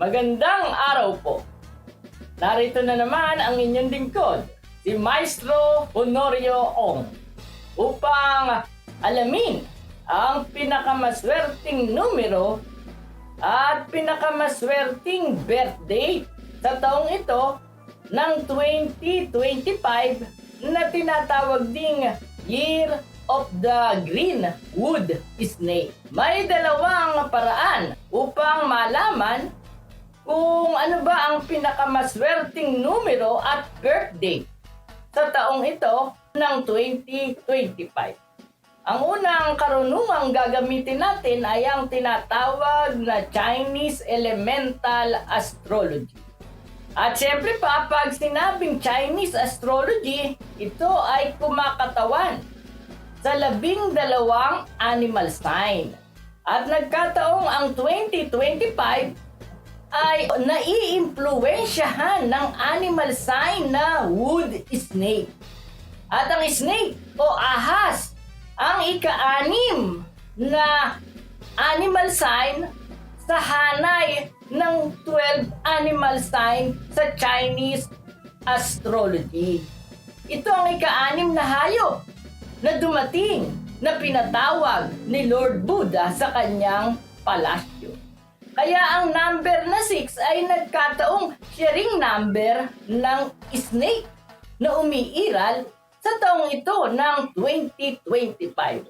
Magandang araw po. Narito na naman ang inyong lingkod, si Maestro Honorio Ong, upang alamin ang pinakamaswerteng numero at pinakamaswerteng birthday sa taong ito ng 2025 na tinatawag ding Year of the Green Wood Snake. May dalawang paraan upang malaman kung ano ba ang pinakamaswerteng numero at birthday sa taong ito ng 2025. Ang unang karunungang gagamitin natin ay ang tinatawag na Chinese Elemental Astrology. At syempre pa, pag sinabing Chinese Astrology, ito ay kumakatawan sa labing dalawang animal sign. At nagkataong ang 2025 ay naiimpluwensyahan ng animal sign na wood snake. At ang snake o ahas ang ika-anim na animal sign sa hanay ng 12 animal sign sa Chinese astrology. Ito ang ika-anim na hayop na dumating na pinatawag ni Lord Buddha sa kanyang palasyo. Kaya ang number na 6 ay nagkataong sharing number ng snake na umiiral sa taong ito ng 2025.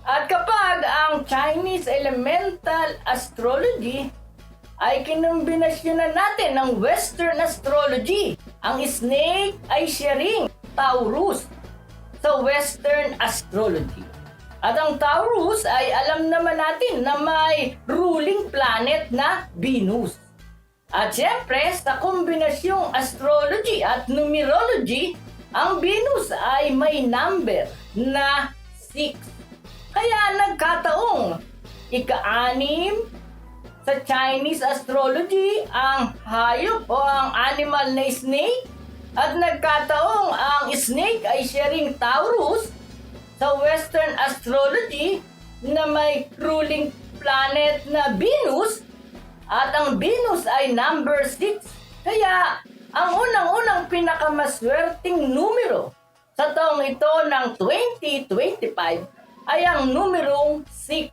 At kapag ang Chinese Elemental Astrology ay kinumbinasyonan natin ng Western Astrology, ang snake ay sharing Taurus sa Western Astrology. At ang Taurus ay alam naman natin na may ruling planet na Venus. At syempre, sa kombinasyong astrology at numerology, ang Venus ay may number na 6. Kaya nagkataong ika-anim sa Chinese astrology ang hayop o ang animal na snake at nagkataong ang snake ay sharing Taurus sa Western astrology na may ruling planet na Venus at ang Venus ay number 6. Kaya ang unang-unang pinakamaswerteng numero sa taong ito ng 2025 ay ang numerong 6.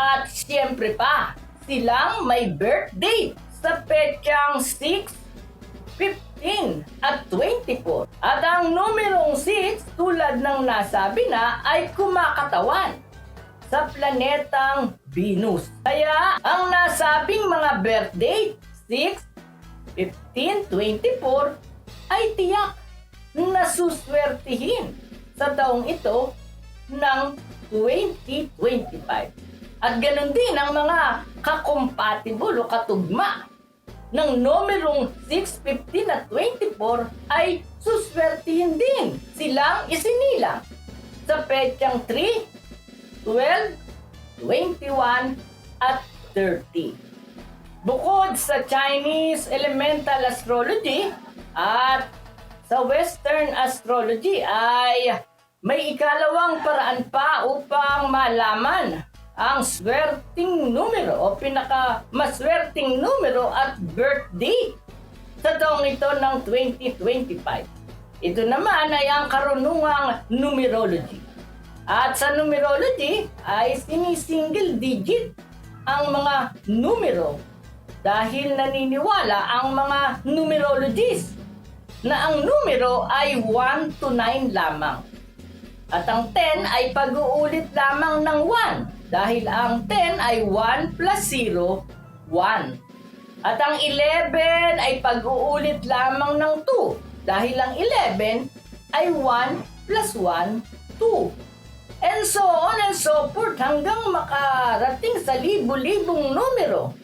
At siyempre pa, silang may birthday sa petsang 6, 15 at 24. At ang numerong 6 tulad ng nasabi na ay kumakatawan sa planetang Venus. Kaya ang nasabing mga birthday 6, 15, 24 ay tiyak na suswertihin sa taong ito ng 2025. At ganun din ang mga kakompatible o katugma ng numerong 6, 15 at 24 ay suswertihin din silang isinilang sa petsang 3, 12, 21 at 30. Bukod sa Chinese Elemental Astrology at sa Western Astrology ay may ikalawang paraan pa upang malaman ang swerting numero o pinaka maswerting numero at birthday sa taong ito ng 2025. Ito naman ay ang karunungang numerology. At sa numerology ay sinisingle digit ang mga numero dahil naniniwala ang mga numerologists na ang numero ay 1 to 9 lamang. At ang 10 ay pag-uulit lamang ng 1 dahil ang 10 ay 1 plus 0, 1. At ang 11 ay pag-uulit lamang ng 2 dahil ang 11 ay 1 plus 1, 2. And so on and so forth hanggang makarating sa libo-libong numero.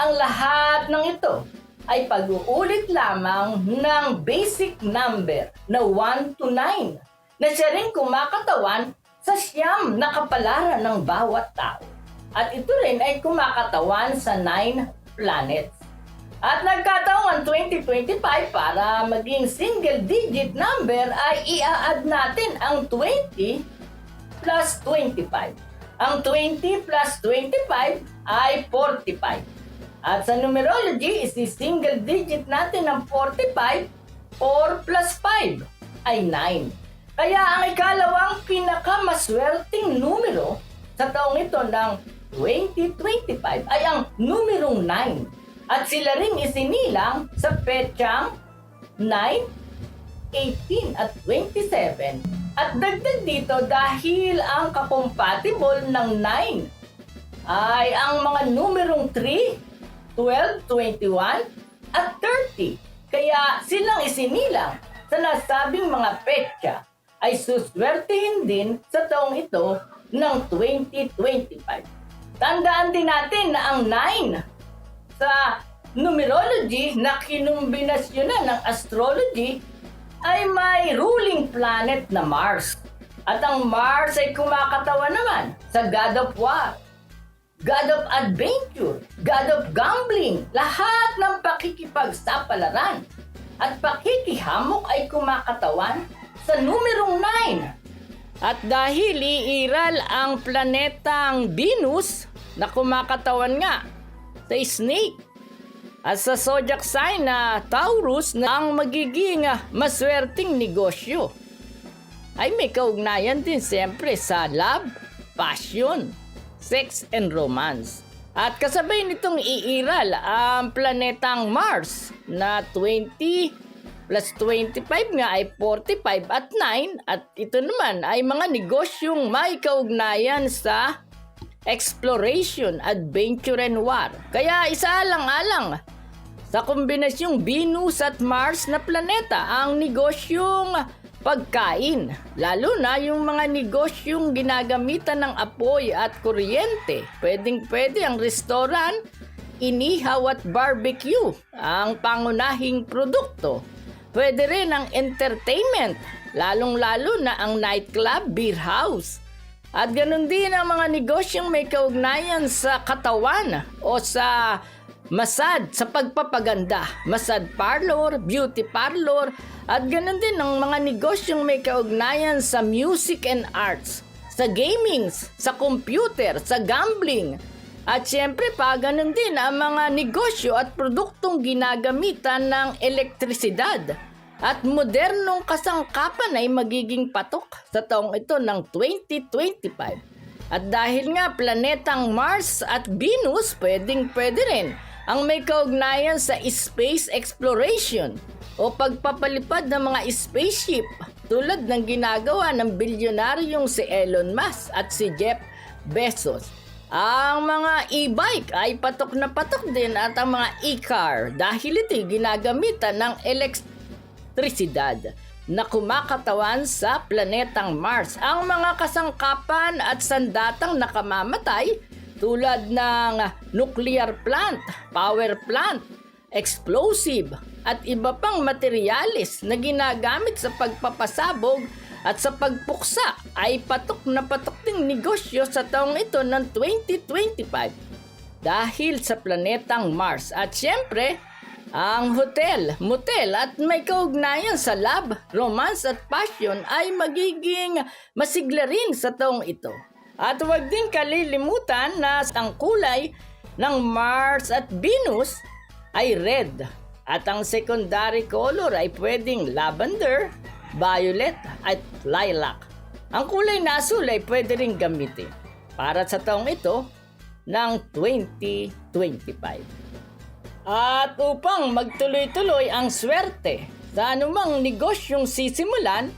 Ang lahat ng ito ay pag-uulit lamang ng basic number na 1 to 9 na siya rin kumakatawan sa siyam na kapalaran ng bawat tao. At ito rin ay kumakatawan sa 9 planets. At nagkataon ang 2025 para maging single digit number ay ia-add natin ang 20 plus 25. Ang 20 plus 25 ay 45. At sa numerology, is single digit natin ng 45, 4 plus 5 ay 9. Kaya ang ikalawang pinakamaswerteng numero sa taong ito ng 2025 ay ang numerong 9. At sila ring isinilang sa petsang 9, 18 at 27. At dagdag dito dahil ang kakompatible ng 9 ay ang mga numerong 3, 12, 21 at 30. Kaya silang isinilang sa nasabing mga petsa ay suswertihin din sa taong ito ng 2025. Tandaan din natin na ang 9 sa numerology na kinumbinasyonan ng astrology ay may ruling planet na Mars. At ang Mars ay kumakatawan naman sa God of War, God of Adventure, God of Gambling, lahat ng pakikipagsapalaran at pakikihamok ay kumakatawan sa numerong 9. At dahil iiral ang planetang Venus na kumakatawan nga sa snake at sa zodiac sign na Taurus na ang magiging maswerteng negosyo ay may kaugnayan din siyempre sa love, passion, sex and romance. At kasabay nitong iiral ang planetang Mars na 20 plus 25 nga ay 45 at 9 at ito naman ay mga negosyong may kaugnayan sa exploration, adventure and war. Kaya isa lang alang sa kombinasyong Venus at Mars na planeta ang negosyong pagkain. Lalo na yung mga negosyong ginagamitan ng apoy at kuryente. Pwedeng pwede ang restaurant, inihaw at barbecue ang pangunahing produkto. Pwede rin ang entertainment, lalong-lalo na ang nightclub, beer house. At ganun din ang mga negosyong may kaugnayan sa katawan o sa masad sa pagpapaganda, masad parlor, beauty parlor, at ganun din ang mga negosyong may kaugnayan sa music and arts, sa gaming, sa computer, sa gambling. At syempre pa, ganun din ang mga negosyo at produktong ginagamitan ng elektrisidad. At modernong kasangkapan ay magiging patok sa taong ito ng 2025. At dahil nga planetang Mars at Venus, pwedeng pwede rin ang may kaugnayan sa space exploration o pagpapalipad ng mga spaceship tulad ng ginagawa ng bilyonaryong si Elon Musk at si Jeff Bezos. Ang mga e-bike ay patok na patok din at ang mga e-car dahil ito'y ginagamitan ng elektrisidad na kumakatawan sa planetang Mars. Ang mga kasangkapan at sandatang nakamamatay tulad ng nuclear plant, power plant, explosive, at iba pang materyales na ginagamit sa pagpapasabog at sa pagpuksa ay patok na patok ding negosyo sa taong ito ng 2025 dahil sa planetang Mars. At syempre, ang hotel, motel at may kaugnayan sa love, romance at passion ay magiging masigla rin sa taong ito. At huwag din kalilimutan na ang kulay ng Mars at Venus ay red. At ang secondary color ay pwedeng lavender, violet at lilac. Ang kulay na asul ay pwede rin gamitin para sa taong ito ng 2025. At upang magtuloy-tuloy ang swerte sa anumang negosyong sisimulan,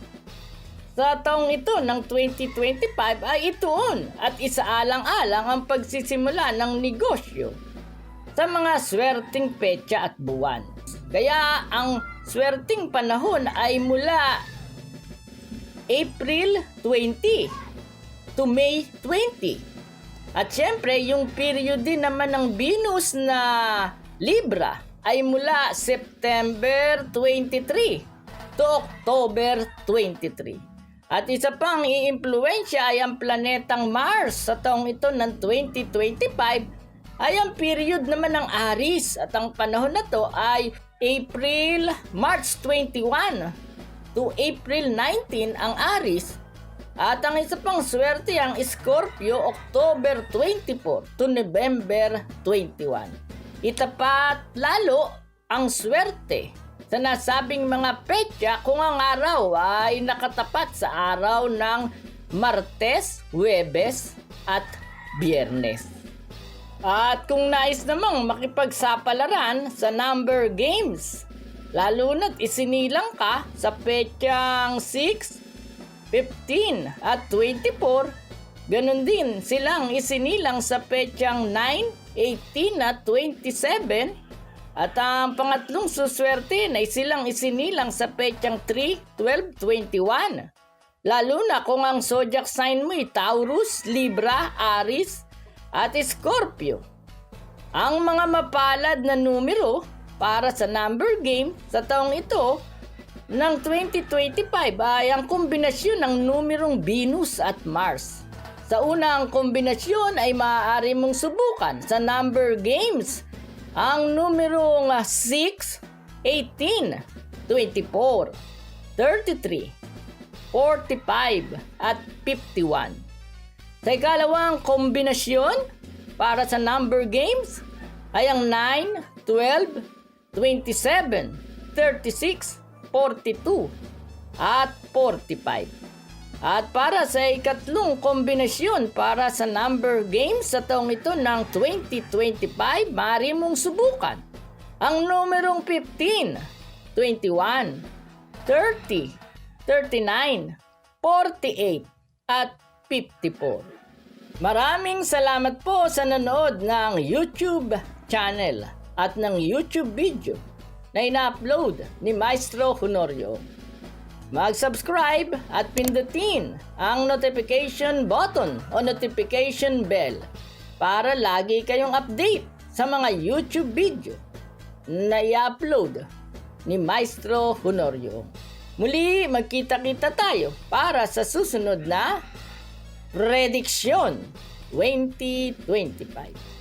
sa taong ito ng 2025 ay ituon at isaalang-alang ang pagsisimula ng negosyo sa mga swerting petsa at buwan. Kaya ang swerting panahon ay mula April 20 to May 20. At syempre, yung period din naman ng Venus na Libra ay mula September 23 to October 23. At isa pang iimpluensya ay ang planetang Mars sa taong ito ng 2025 ay ang period naman ng Aris at ang panahon na to ay April, March 21 to April 19 ang Aris at ang isa pang swerte ang Scorpio October 24 to November 21. itapat lalo ang swerte sa nasabing mga petsa kung ang araw ay nakatapat sa araw ng Martes, Huwebes at Biyernes. At kung nais namang makipagsapalaran sa number games, lalo na't isinilang ka sa petsang 6, 15 at 24, ganun din silang isinilang sa petsang 9, 18 at 27, at ang pangatlong suswerte na silang isinilang sa petsang 3, 12, 21. Lalo na kung ang zodiac sign mo ay Taurus, Libra, Aries, at Scorpio. Ang mga mapalad na numero para sa number game sa taong ito ng 2025 ay ang kombinasyon ng numerong Venus at Mars. Sa unang kombinasyon ay maaari mong subukan sa number games ang numerong 6, 18, 24, 33, 45 at 51. Sa ikalawang kombinasyon para sa number games ay ang 9, 12, 27, 36, 42 at 45. At para sa ikatlong kombinasyon para sa number games sa taong ito ng 2025, maaari mong subukan ang numerong 15, 21, 30, 39, 48 at 54. Maraming salamat po sa nanood ng YouTube channel at ng YouTube video na ina-upload ni Maestro Honorio. Mag-subscribe at pindutin ang notification button o notification bell para lagi kayong update sa mga YouTube video na i-upload ni Maestro Honorio. Muli, magkita-kita tayo para sa susunod na Prediksyon 2025.